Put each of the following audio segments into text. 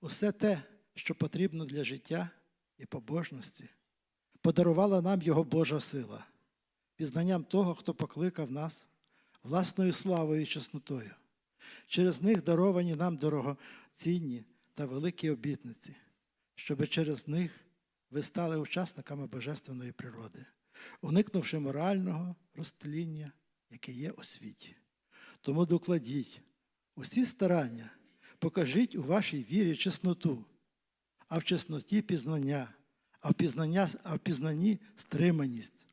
Усе те, що потрібно для життя і побожності, подарувала нам Його Божа сила, пізнанням того, хто покликав нас власною славою і чеснотою. Через них даровані нам дорогоцінні та великі обітниці, щоби через них ви стали учасниками божественної природи, уникнувши морального розтління, яке є у світі. Тому докладіть усі старання, покажіть у вашій вірі чесноту, а в чесноті пізнання, а в, пізнання, а в пізнанні стриманість,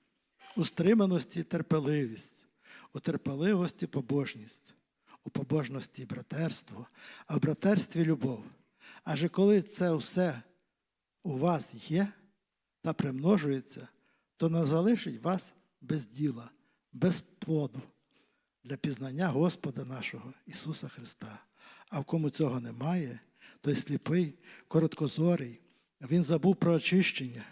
у стриманості терпеливість, у терпеливості побожність, у побожності братерство, а в братерстві любов. Адже коли це все у вас є та примножується, то не залишить вас без діла, без плоду для пізнання Господа нашого Ісуса Христа. А в кому цього немає, той сліпий, короткозорий, він забув про очищення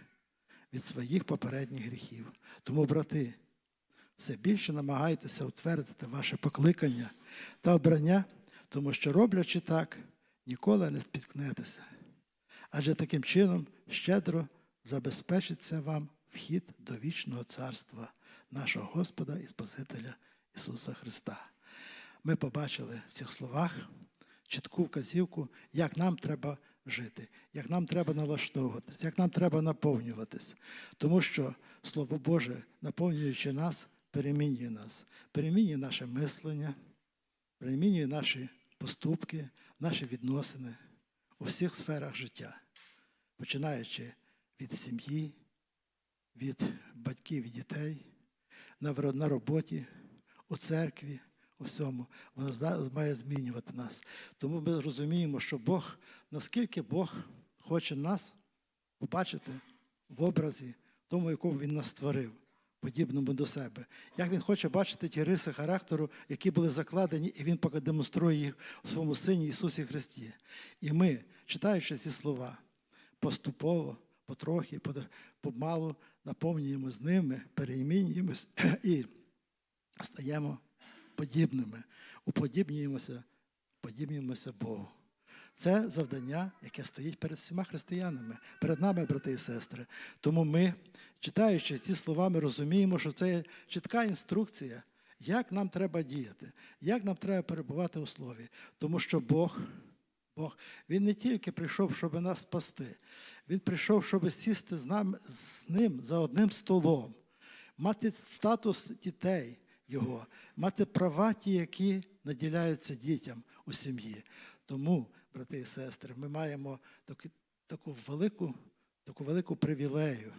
від своїх попередніх гріхів. Тому, брати, все більше намагайтеся утвердити ваше покликання та обрання, тому що, роблячи так, ніколи не спіткнетеся. Адже таким чином щедро забезпечиться вам вхід до вічного царства нашого Господа і Спасителя Ісуса Христа. Ми побачили в цих словах чітку вказівку, як нам треба жити, як нам треба налаштовуватись, як нам треба наповнюватись. Тому що Слово Боже, наповнюючи нас, перемінює нас, перемінює наше мислення, перемінює наші поступки, наші відносини у всіх сферах життя, починаючи від сім'ї, від батьків і дітей, на роботі, у церкві, у всьому. Воно має змінювати нас. Тому ми розуміємо, що Бог, наскільки Бог хоче нас побачити в образі, тому, якому Він нас створив, подібному до себе. Як Він хоче бачити ті риси характеру, які були закладені, і Він поки демонструє їх у своєму Сині Ісусі Христі. І ми, читаючи ці слова, поступово, потрохи, помалу наповнюємо з ними, переймінюємось і стаємо подібними, уподібнюємося, подібнюємося Богу. Це завдання, яке стоїть перед всіма християнами, перед нами, брати і сестри. Тому ми, читаючи ці слова, ми розуміємо, що це є чітка інструкція, як нам треба діяти, як нам треба перебувати у слові. Тому що Бог, Бог, Він не тільки прийшов, щоб нас спасти, Він прийшов, щоб сісти з, нами, з ним за одним столом, мати статус дітей Його, мати права ті, які наділяються дітям у сім'ї. Тому, брати і сестри, ми маємо таку, велику, таку велику привілею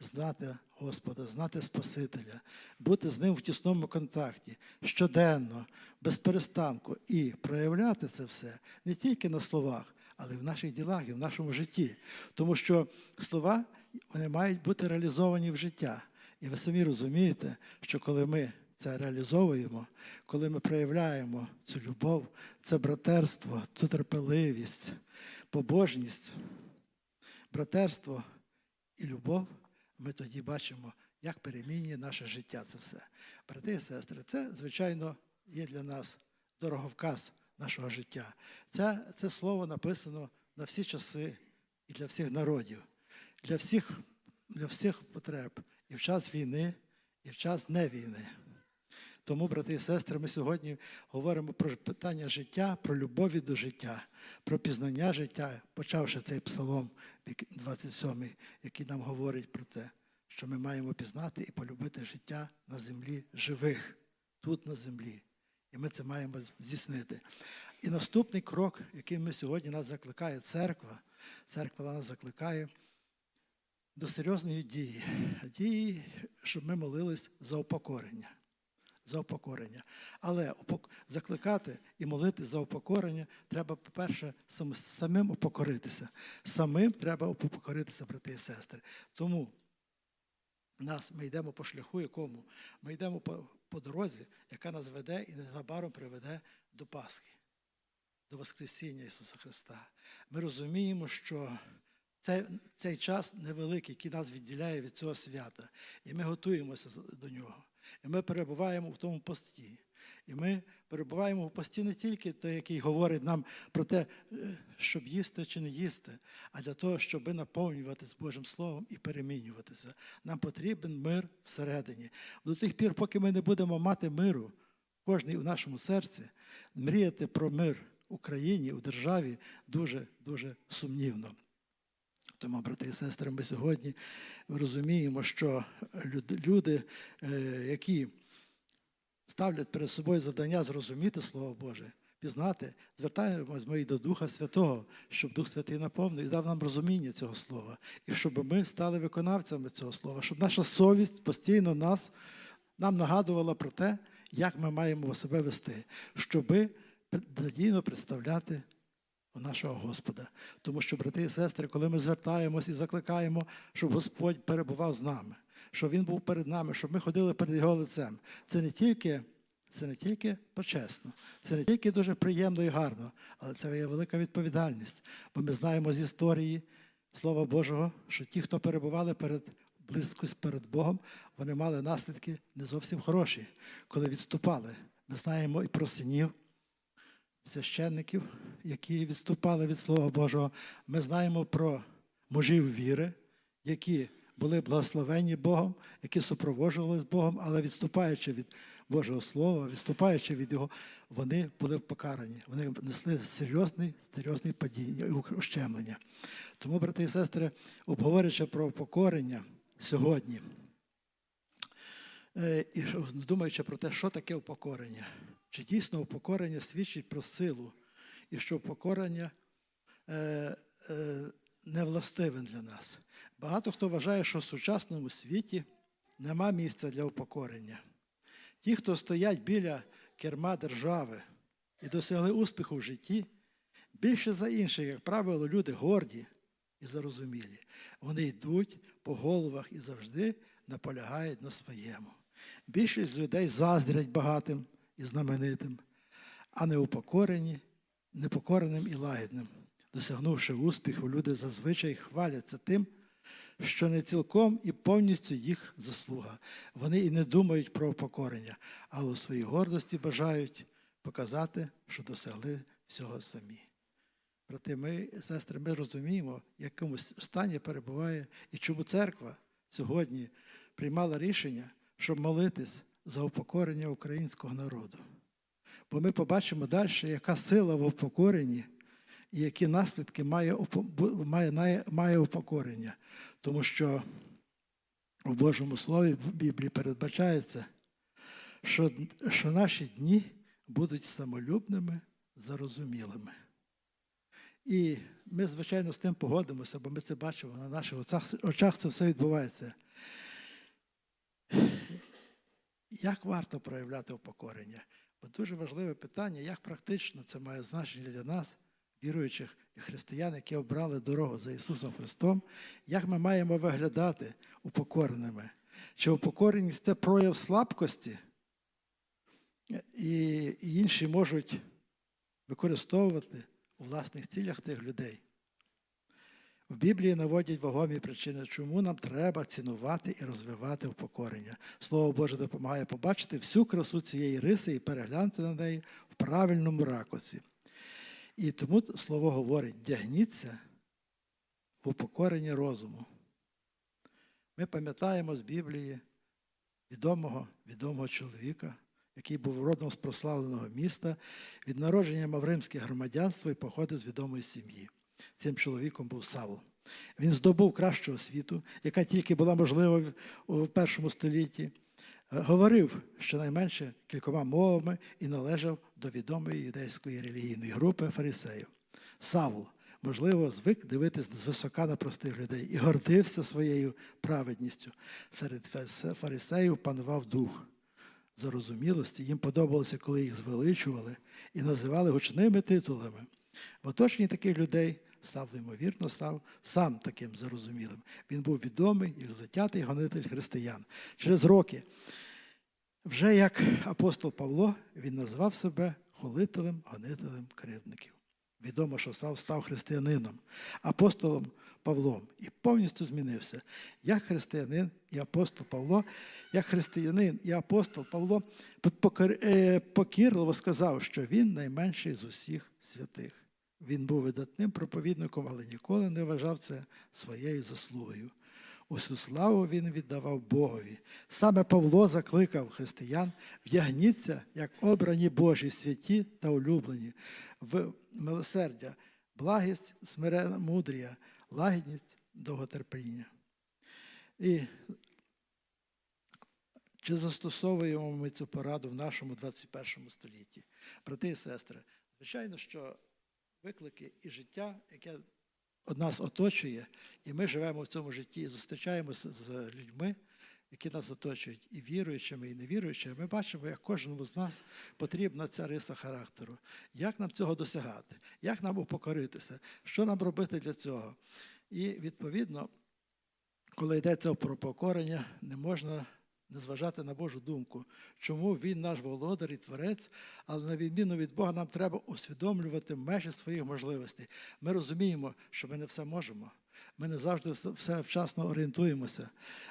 знати Господа, знати Спасителя, бути з ним в тісному контакті щоденно, без перестанку і проявляти це все не тільки на словах, але й в наших ділах і в нашому житті. Тому що слова вони мають бути реалізовані в життя. І ви самі розумієте, що коли ми це реалізовуємо, коли ми проявляємо цю любов, це братерство, цю терпеливість, побожність, братерство і любов, ми тоді бачимо, як перемінює наше життя це все. Брати і сестри, це, звичайно, є для нас дороговказ нашого життя. Це, це слово написано на всі часи і для всіх народів, для всіх, для всіх потреб, і в час війни, і в час не війни. Тому, брати і сестри, ми сьогодні говоримо про питання життя, про любові до життя, про пізнання життя, почавши цей псалом 27, який нам говорить про те, що ми маємо пізнати і полюбити життя на землі живих, тут на землі. І ми це маємо здійснити. І наступний крок, який ми сьогодні нас закликає церква, церква нас закликає до серйозної дії, дії, щоб ми молились за упокорення за упокорення. Але закликати і молити за упокорення треба, по-перше, самим упокоритися. Самим треба упокоритися, брати і сестри. Тому нас, ми йдемо по шляху, якому ми йдемо по, по дорозі, яка нас веде і незабаром приведе до Пасхи, до Воскресіння Ісуса Христа. Ми розуміємо, що цей, цей час невеликий, який нас відділяє від цього свята, і ми готуємося до нього. І ми перебуваємо в тому пості. І ми перебуваємо в пості не тільки той, який говорить нам про те, е, щоб їсти чи не їсти, а для того, щоб наповнюватися Божим Словом і перемінюватися. Нам потрібен мир всередині. До тих пір, поки ми не будемо мати миру, кожний у нашому серці, мріяти про мир в Україні, у державі дуже дуже сумнівно. Тому, брати і сестри, ми сьогодні розуміємо, що люди, е, які ставлять перед собою завдання зрозуміти Слово Боже, пізнати, звертаємось ми і до Духа Святого, щоб Дух Святий наповнив і дав нам розуміння цього слова, і щоб ми стали виконавцями цього слова, щоб наша совість постійно нас, нам нагадувала про те, як ми маємо себе вести, щоби надійно представляти у нашого Господа. Тому що, брати і сестри, коли ми звертаємось і закликаємо, щоб Господь перебував з нами, щоб Він був перед нами, щоб ми ходили перед Його лицем, це не тільки. Це не тільки почесно, це не тільки дуже приємно і гарно, але це є велика відповідальність. Бо ми знаємо з історії Слова Божого, що ті, хто перебували перед близькость перед Богом, вони мали наслідки не зовсім хороші, коли відступали. Ми знаємо і про синів, священників, які відступали від Слова Божого. Ми знаємо про мужів віри, які були благословені Богом, які супроводжували з Богом, але відступаючи від Божого Слова, відступаючи від Його, вони були покарані. Вони несли серйозний, серйозний падіння і ущемлення. Тому, брати і сестри, обговорюючи про покорення сьогодні, е, і думаючи про те, що таке упокорення, чи дійсно упокорення свідчить про силу, і що упокорення е, е, не властиве для нас. Багато хто вважає, що в сучасному світі нема місця для упокорення. Ті, хто стоять біля керма держави і досягли успіху в житті, більше за інших, як правило, люди горді і зарозумілі. Вони йдуть по головах і завжди наполягають на своєму. Більшість людей заздрять багатим і знаменитим, а не упокорені, непокореним і лагідним. Досягнувши успіху, люди зазвичай хваляться тим, що не цілком і повністю їх заслуга. Вони і не думають про покорення, але у своїй гордості бажають показати, що досягли всього самі. Брати, ми, сестри, ми розуміємо, в якому стані перебуває і чому церква сьогодні приймала рішення, щоб молитись за упокорення українського народу. Бо ми побачимо далі, яка сила в упокоренні і які наслідки має, має, має, упокорення. Тому що у Божому Слові в Біблії передбачається, що, що наші дні будуть самолюбними, зарозумілими. І ми, звичайно, з тим погодимося, бо ми це бачимо на наших очах це все відбувається. Як варто проявляти упокорення? Бо дуже важливе питання, як практично це має значення для нас, віруючих і християн, які обрали дорогу за Ісусом Христом, як ми маємо виглядати упокореними? Чи упокореність це прояв слабкості, і, інші можуть використовувати у власних цілях тих людей? В Біблії наводять вагомі причини, чому нам треба цінувати і розвивати упокорення. Слово Боже допомагає побачити всю красу цієї риси і переглянути на неї в правильному ракурсі. І тому слово говорить: дягніться в упокорення розуму. Ми пам'ятаємо з Біблії відомого, відомого чоловіка, який був родом з прославленого міста, від народження мав римське громадянство і походив з відомої сім'ї. Цим чоловіком був Савл. Він здобув кращу освіту, яка тільки була можлива у першому столітті. Говорив щонайменше кількома мовами і належав до відомої юдейської релігійної групи фарисеїв. Савл, можливо, звик дивитись звисока на простих людей і гордився своєю праведністю. Серед фарисеїв панував дух зарозумілості. Їм подобалося, коли їх звеличували і називали гучними титулами. В оточенні таких людей Савл, ймовірно, став сам таким зарозумілим. Він був відомий як затятий гонитель християн. Через роки, вже як апостол Павло, він назвав себе холителем, гонителем кривдників. Відомо, що став, став християнином, апостолом Павлом і повністю змінився. Як християнин і апостол Павло, як християнин і апостол Павло е, покірливо сказав, що він найменший з усіх святих. Він був видатним проповідником, але ніколи не вважав це своєю заслугою. Усю славу він віддавав Богові. Саме Павло закликав християн вдягніться, як обрані Божі святі та улюблені, в милосердя, благість, смирена, мудрія, лагідність, довготерпіння. І чи застосовуємо ми цю пораду в нашому 21 столітті? Брати і сестри, звичайно, що виклики і життя, яке нас оточує, і ми живемо в цьому житті і зустрічаємося з людьми, які нас оточують, і віруючими, і невіруючими, ми бачимо, як кожному з нас потрібна ця риса характеру. Як нам цього досягати? Як нам упокоритися? Що нам робити для цього? І відповідно, коли йдеться про покорення, не можна не зважати на Божу думку, чому Він наш володар і творець, але на відміну від Бога нам треба усвідомлювати межі своїх можливостей. Ми розуміємо, що ми не все можемо. Ми не завжди все- вчасно орієнтуємося.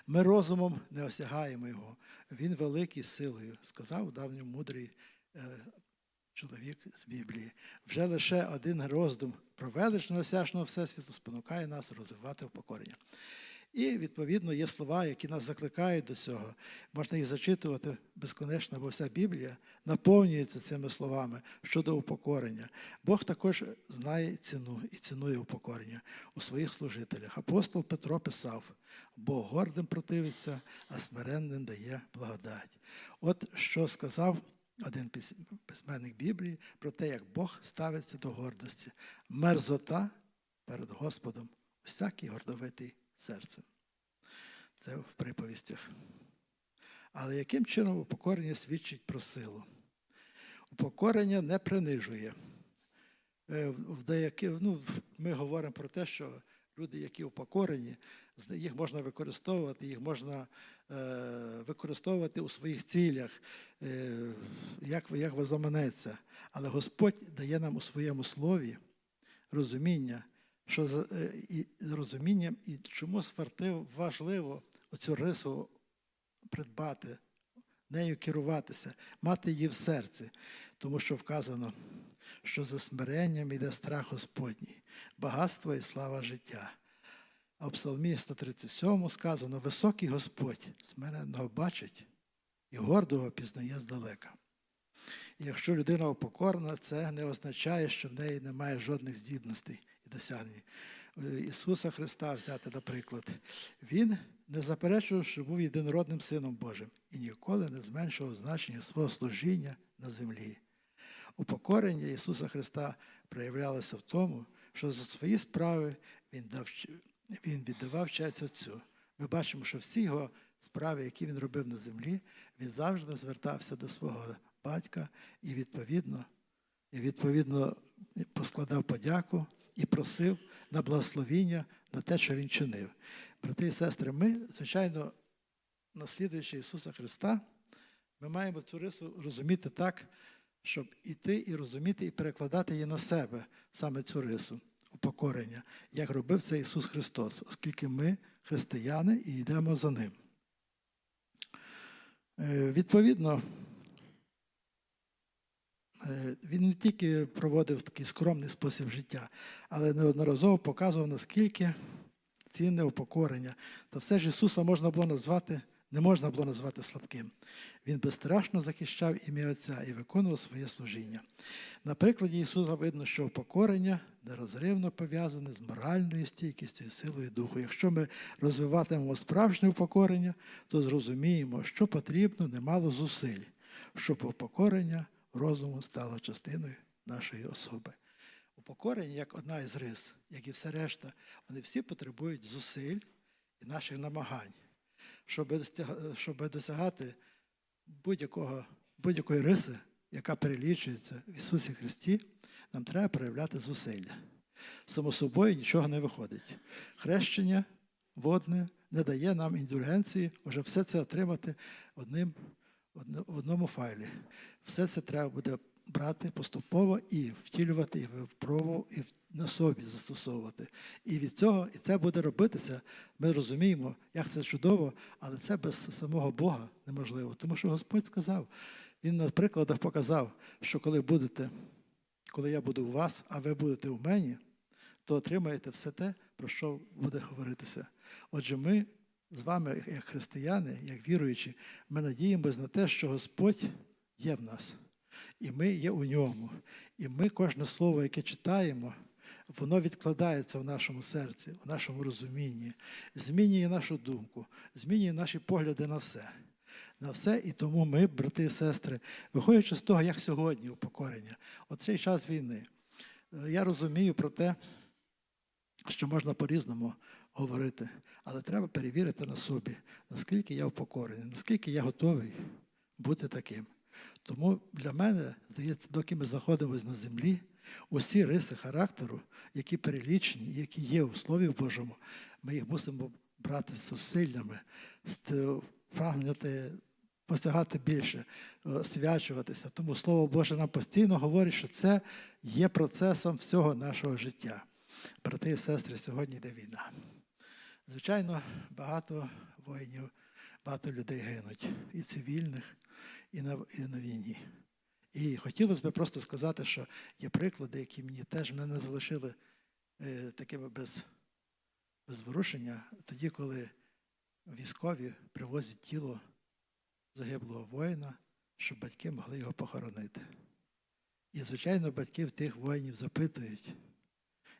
Ми розумом не осягаємо його. Він великий силою, сказав давній мудрий е, чоловік з Біблії. Вже лише один роздум про велич неосяжного Всесвіту спонукає нас розвивати упокорення. І, відповідно, є слова, які нас закликають до цього. Можна їх зачитувати безконечно, бо вся Біблія наповнюється цими словами щодо упокорення. Бог також знає ціну і цінує упокорення у своїх служителях. Апостол Петро писав: Бог гордим противиться, а смиренним дає благодать. От що сказав один письменник Біблії про те, як Бог ставиться до гордості. Мерзота перед Господом, всякий гордовитий серцем. Це в приповістях. Але яким чином упокорення свідчить про силу? Упокорення не принижує. Е, В деякі, ну, ми говоримо про те, що люди, які упокорені, їх можна використовувати, їх можна е, використовувати у своїх цілях, е, як, як заманеться. Але Господь дає нам у своєму слові розуміння, що за- е, і з розумінням, і чому свартив важливо оцю рису придбати, нею керуватися, мати її в серці, тому що вказано, що за смиренням йде страх Господній, багатство і слава життя. А в Псалмі 137 сказано: Високий Господь смиренного бачить і гордого пізнає здалека. І якщо людина упокорена, це не означає, що в неї немає жодних здібностей і. Е, Ісуса Христа взяти, наприклад, Він не заперечував, що був єдинородним Сином Божим і ніколи не зменшував значення свого служіння на землі. Упокорення Ісуса Христа проявлялося в тому, що за свої справи Він, дав, він віддавав честь Отцю. Ми бачимо, що всі його справи, які він робив на землі, він завжди звертався до свого батька і відповідно, і відповідно поскладав подяку і просив на благословіння на те, що він чинив. Брати і сестри, ми, звичайно, наслідуючи Ісуса Христа, ми маємо цю рису розуміти так, щоб іти і розуміти, і перекладати її на себе, саме цю рису упокорення, як робив це Ісус Христос, оскільки ми християни і йдемо за Ним. Е, Відповідно, він не тільки проводив такий скромний спосіб життя, але неодноразово показував, наскільки цінне упокорення. Та все ж Ісуса можна було назвати, не можна було назвати слабким. Він безстрашно захищав ім'я Отця і виконував своє служіння. На прикладі Ісуса видно, що упокорення нерозривно пов'язане з моральною стійкістю і силою духу. Якщо ми розвиватимемо справжнє упокорення, то зрозуміємо, що потрібно немало зусиль, щоб упокорення розуму стало частиною нашої особи. Упокорення як одна із рис, як і все решта, вони всі потребують зусиль і наших намагань, щоб, досягати будь-якої риси, яка перелічується в Ісусі Христі, нам треба проявляти зусилля. Само собою нічого не виходить. Хрещення водне не дає нам індульгенції, вже все це отримати одним, в одному файлі. Все це треба буде брати поступово і втілювати, і випробовувати, і на собі застосовувати. І від цього і це буде робитися. Ми розуміємо, як це чудово, але це без самого Бога неможливо. Тому що Господь сказав, Він на прикладах показав, що коли будете, коли я буду у вас, а ви будете у мені, то отримаєте все те, про що буде говоритися. Отже, ми з вами, як християни, як віруючі, ми надіємося на те, що Господь є в нас, і ми є у ньому. І ми кожне слово, яке читаємо, воно відкладається в нашому серці, в нашому розумінні, змінює нашу думку, змінює наші погляди на все. На все, і тому ми, брати і сестри, виходячи з того, як сьогодні упокорення, от цей час війни, е, я розумію про те, що можна по-різному говорити, але треба перевірити на собі, наскільки я упокорений, наскільки я готовий бути таким. Тому для мене, здається, доки ми знаходимося на землі, усі риси характеру, які перелічені, які є у Слові Божому, ми їх мусимо брати зусиллями, прагнути посягати більше, е, свячуватися. Тому Слово Боже нам постійно говорить, що це є процесом всього нашого життя. Брати і сестри, сьогодні йде війна. Звичайно, багато воїнів, багато людей гинуть, і цивільних, і на, і на війні. І хотілося б просто сказати, що є приклади, які мені теж мене не залишили е, такими без, без ворушення, тоді, коли військові привозять тіло загиблого воїна, щоб батьки могли його похоронити. І, звичайно, батьків тих воїнів запитують,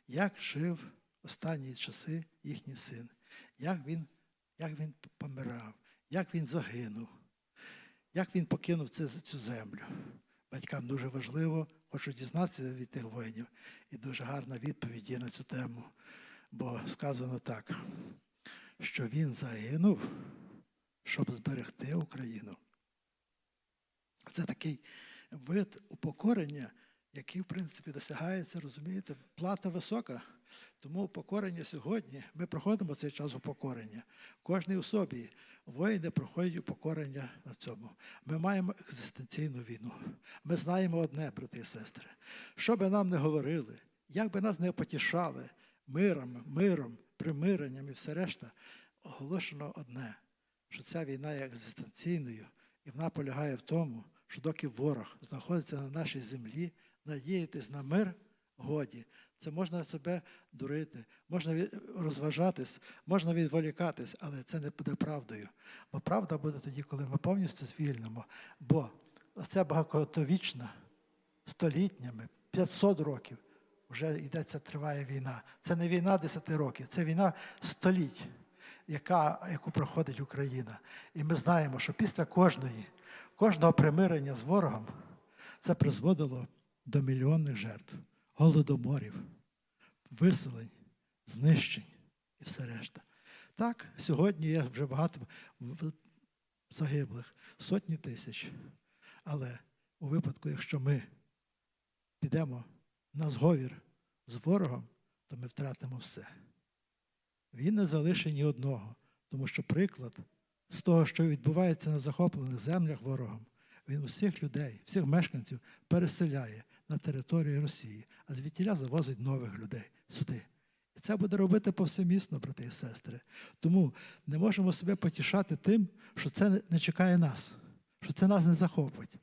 як жив останні часи їхній син, як він, як він помирав, як він загинув, як він покинув це, цю землю. Батькам дуже важливо, хочу дізнатися від тих воїнів. І дуже гарна відповідь є на цю тему. Бо сказано так, що він загинув, щоб зберегти Україну. Це такий вид упокорення, який, в принципі, досягається, розумієте, плата висока. Тому упокорення сьогодні, ми проходимо цей час упокорення. Кожний особі воїни проходять упокорення на цьому. Ми маємо екзистенційну війну. Ми знаємо одне, брати і сестри. Що би нам не говорили, як би нас не потішали миром, миром, примиренням і все решта, оголошено одне, що ця війна є екзистенційною, і вона полягає в тому, що доки ворог знаходиться на нашій землі, надіятись на мир годі. Це можна себе дурити, можна розважатись, можна відволікатись, але це не буде правдою. Бо правда буде тоді, коли ми повністю звільнимо. Бо це багатовічна, столітнями, 500 років вже йдеться, триває війна. Це не війна 10 років, це війна століть, яка, яку проходить Україна. І ми знаємо, що після кожної, кожного примирення з ворогом це призводило до мільйонних жертв, голодоморів, виселень, знищень і все решта. Так, сьогодні є вже багато загиблих, сотні тисяч. Але у випадку, якщо ми підемо на зговір з ворогом, то ми втратимо все. Він не залишить ні одного, тому що приклад з того, що відбувається на захоплених землях ворогом, він усіх людей, всіх мешканців переселяє на територію Росії, а звідтіля завозить нових людей сюди. І це буде робити повсемісно, брати і сестри. Тому не можемо себе потішати тим, що це не чекає нас, що це нас не захопить.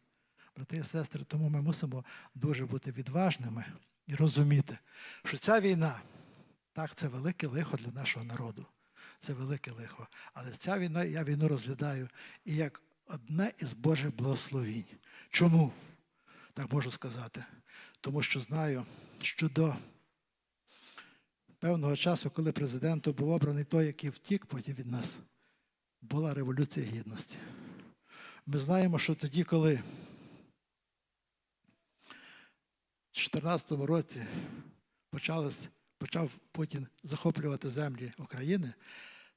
Брати і сестри, тому ми мусимо дуже бути відважними і розуміти, що ця війна, так, це велике лихо для нашого народу. Це велике лихо. Але ця війна, я війну розглядаю і як одне із Божих благословінь. Чому? Так можу сказати. Тому що знаю, що до певного часу, коли президентом був обраний той, який втік потім від нас, була Революція Гідності. Ми знаємо, що тоді, коли в 2014 році почалось, почав Путін захоплювати землі України,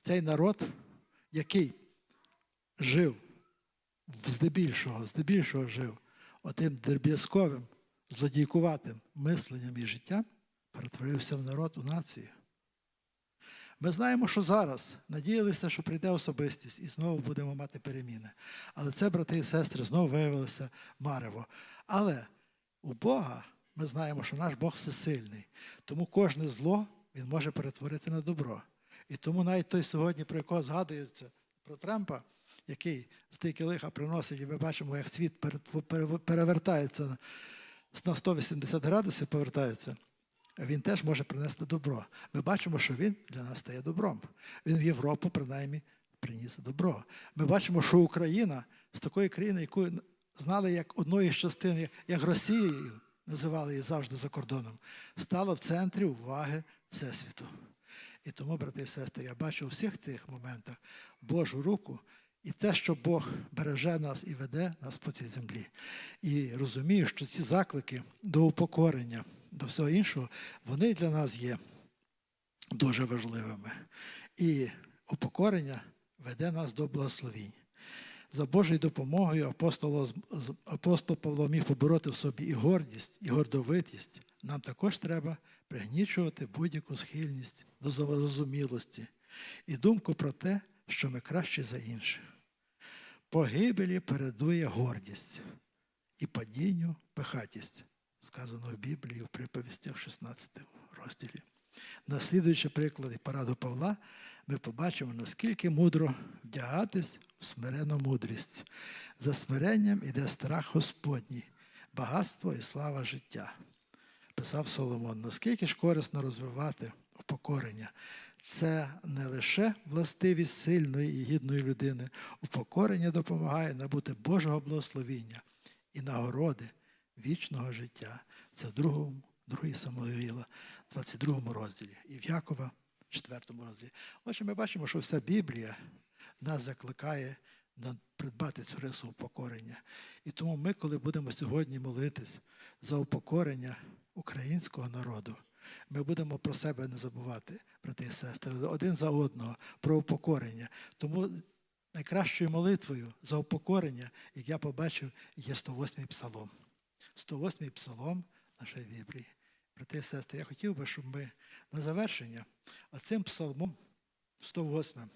цей народ, який жив здебільшого, здебільшого жив отим дерб'язковим, злодійкуватим мисленням і життям, перетворився в народ у націю. Ми знаємо, що зараз надіялися, що прийде особистість і знову будемо мати переміни. Але це, брати і сестри, знову виявилося марево. Але У Бога ми знаємо, що наш Бог всесильний. Тому кожне зло Він може перетворити на добро. І тому навіть той сьогодні, про якого згадується, про Трампа, який стільки лиха приносить, і ми бачимо, як світ перевертається на 180 градусів, повертається. Він теж може принести добро. Ми бачимо, що він для нас стає добром. Він в Європу, принаймні, приніс добро. Ми бачимо, що Україна з такої країни, яку знали як одної з частин, як Росією, називали її завжди за кордоном, стала в центрі уваги Всесвіту. І тому, брати і сестри, я бачу у всіх тих моментах Божу руку і те, що Бог береже нас і веде нас по цій землі. І розумію, що ці заклики до упокорення, до всього іншого, вони для нас є дуже важливими. І упокорення веде нас до благословінь. За Божою допомогою апостол, апостол Павло міг побороти в собі і гордість, і гордовитість. Нам також треба пригнічувати будь-яку схильність до зарозумілості і думку про те, що ми кращі за інших. Погибелі передує гордість і падінню пихатість, сказано в Біблії в приповістях 16 розділі. Наслідуючи приклади пораду Павла, ми побачимо, наскільки мудро вдягатись в смирену мудрість. За смиренням іде страх Господній, багатство і слава життя. Писав Соломон, наскільки ж корисно розвивати упокорення. Це не лише властивість сильної і гідної людини. Упокорення допомагає набути Божого благословіння і нагороди вічного життя. Це в другому, другій Самуїла, 22 розділі, і в Якова, 4 розділі. Отже, ми бачимо, що вся Біблія нас закликає придбати цю рису упокорення. І тому ми, коли будемо сьогодні молитись за упокорення українського народу, ми будемо про себе не забувати, брати і сестри, один за одного, про упокорення. Тому найкращою молитвою за упокорення, як я побачив, є 108-й псалом. 108-й псалом нашої Біблії. Брати і сестри, я хотів би, щоб ми на завершення оцим псалмом 108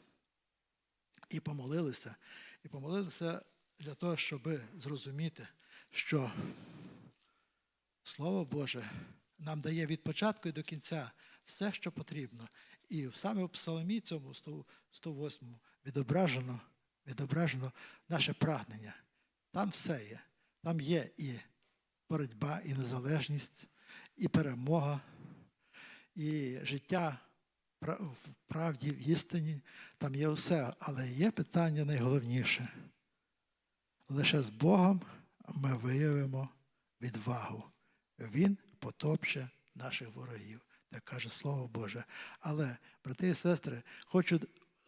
і помолилися, і помолилися для того, щоб зрозуміти, що Слово Боже нам дає від початку і до кінця все, що потрібно. І саме в псалмі цьому 100 108 відображено, відображено наше прагнення. Там все є. Там є і боротьба, і незалежність, і перемога, і життя в правді, в істині. Там є все, але є питання найголовніше. Лише з Богом ми виявимо відвагу. Він потопче наших ворогів, так каже Слово Боже. Але, брати і сестри, хочу,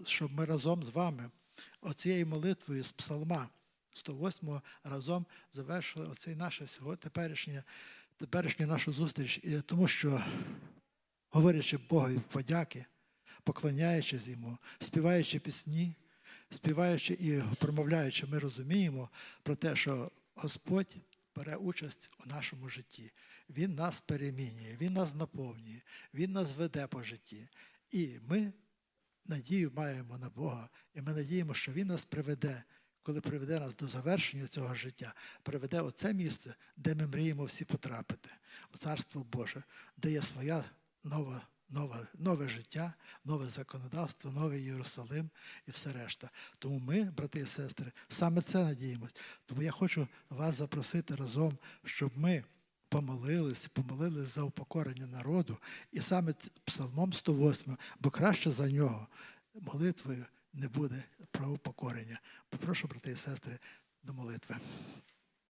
щоб ми разом з вами оцією молитвою з псалма 108 разом завершили оцей наше теперішнє, теперішню нашу зустріч, І тому що, говорячи Богові подяки, поклоняючись йому, співаючи пісні, співаючи і промовляючи, ми розуміємо про те, що Господь бере участь у нашому житті. Він нас перемінює, Він нас наповнює, Він нас веде по житті. І ми надію маємо на Бога, і ми надіємо, що Він нас приведе, коли приведе нас до завершення цього життя, приведе у це місце, де ми мріємо всі потрапити, у Царство Боже, де є своя нова. Нове, нове життя, нове законодавство, новий Єрусалим і все решта. Тому ми, брати і сестри, саме це надіємось. Тому я хочу вас запросити разом, щоб ми помолились, помолились за упокорення народу, і саме псалмом 108, бо краще за нього молитвою не буде про упокорення. Попрошу, брати і сестри, до молитви.